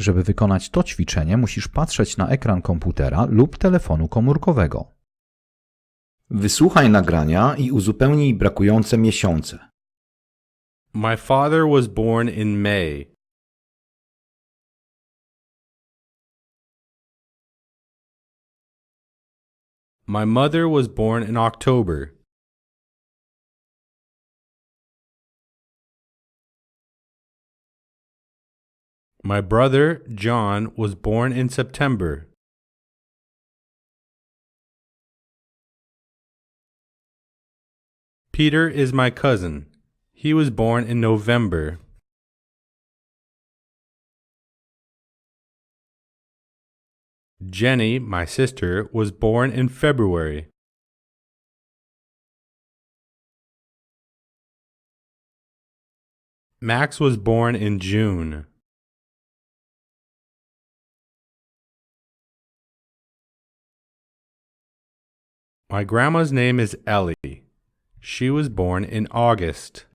Żeby wykonać to ćwiczenie, musisz patrzeć na ekran komputera lub telefonu komórkowego. Wysłuchaj nagrania i uzupełnij brakujące miesiące. My father was born in May. My mother was born in October. My brother, John, was born in September. Peter is my cousin. He was born in November. Jenny, my sister, was born in February. Max was born in June. My grandma's name is Ellie. She was born in August.